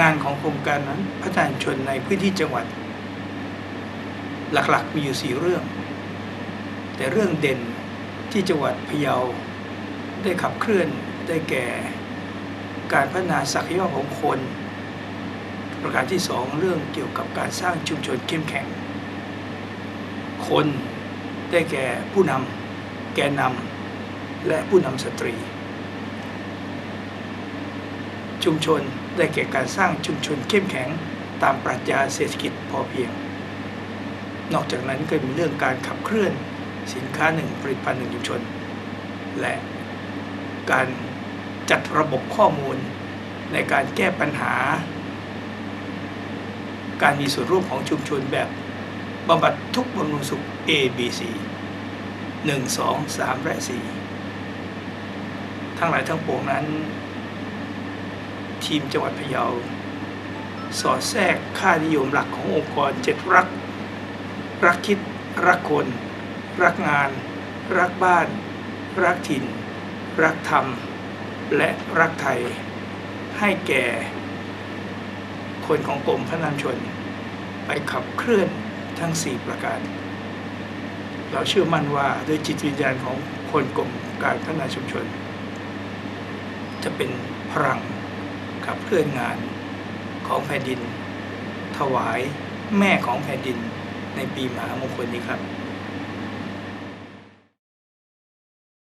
งานของโครงการนั้นพัฒนาชุมชนในพื้นที่จังหวัด หลักๆมีอยู่สี่เรื่อง แต่เรื่องเด่นที่จังหวัดพะเยาได้ขับเคลื่อนได้แก่ การพัฒนาศักยภาพของคน ประการที่สองเรื่องเกี่ยวกับการสร้างชุมชนเข้มแข็ง คนได้แก่ผู้นำแกนนำและผู้นำสตรี ชุมชน ได้แก่การสร้างชุมชนเข้มแข็งตามปรัชญาเศรษฐกิจพอเพียง นอกจากนั้นก็มีเรื่องการขับเคลื่อนสินค้าหนึ่งผลิตภัณฑ์หนึ่งชุมชน และการจัดระบบข้อมูลในการแก้ปัญหา การมีส่วนร่วมของชุมชนแบบบำบัดทุกบำรุงสุข A B C 1 2 3 และ 4 ทั้งหลายทั้งปวงนั้น ทีมจังหวัดพะเยา สอดแทรกค่านิยมหลักขององค์กรเจ็ดรัก รักคิด รักคน รักงาน รักบ้าน รักถิ่น รักธรรม และรักไทย ให้แก่ คนของกรมพระนามชน ไปขับเคลื่อนทั้ง 4 ประการ เราเชื่อมั่นว่าด้วยจิตวิญญาณของคนกรมการพัฒนาชุมชน จะเป็นพลัง ขับเคลื่อนงานของแผ่นดิน ถวายแม่ของแผ่นดินในปีมหามงคลนี้ครับ